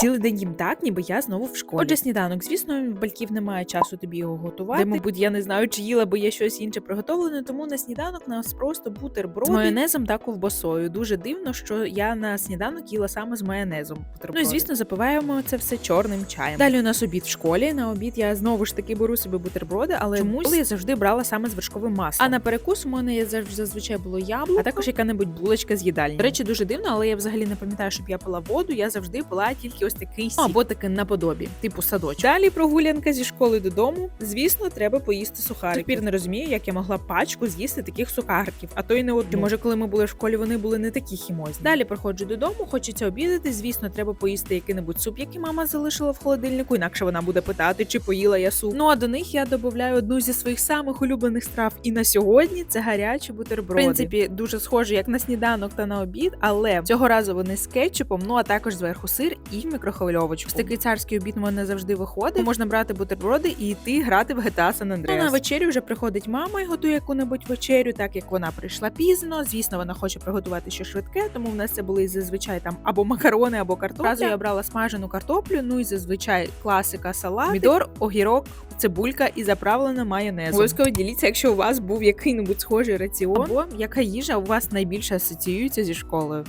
Цілий день їм так, ніби я знову в школі. Отже, сніданок, звісно, батьків немає часу тобі його готувати. Де, мабуть, я не знаю, чи їла, бо є щось інше приготовлене. Тому на сніданок нас просто бутерброди з майонезом та ковбасою. Дуже дивно, що я на сніданок їла саме з майонезом. Ну і звісно, запиваємо це все чорним чаєм. Далі у нас обід в школі. На обід я знову ж таки беру собі бутерброди, але чомусь я завжди брала саме з вершковим маслом. А на перекус у мене є зазвичай було яблуко, а також яка-небудь булочка з їдальні. До речі, дуже дивно, але я взагалі не пам'ятаю, щоб я пила воду. Я завжди пила тільки ось такий сік. або таке наподобі, типу садочок. Далі прогулянка зі школи додому. Звісно, треба поїсти сухарики. Тепер не розумію, як я могла пачку з'їсти таких сухариків, а то й не одну. Може, коли ми були в школі, вони були не такі хімозні. Далі приходжу додому, хочеться обідати. Звісно, треба поїсти який-небудь суп, який мама залишила в холодильнику. Інакше вона буде питати, чи поїла я суп. Ну а до них я додаю одну зі своїх самих улюблених страв. І на сьогодні це гарячі бутерброди. В принципі, дуже схожі як на сніданок та на обід, але цього разу вони з кетчупом, ну а також зверху сир і мікрохвильовочку. Ось такий царський обід мене завжди виходить. Можна брати бутерброди і йти грати в GTA San Andreas. Ну, на вечерю вже приходить мама і готує яку-небудь вечерю, так як вона прийшла пізно. Звісно, вона хоче приготувати щось швидке, тому в нас це були зазвичай там або макарони, або картопля. Разу я брала смажену картоплю, ну і зазвичай класика салат, мідор, огірок, цибулька і заправлена майонезом. Обов'язково діліться, якщо у вас був який-небудь схожий раціон, або яка їжа у вас найбільше асоціюється зі школою.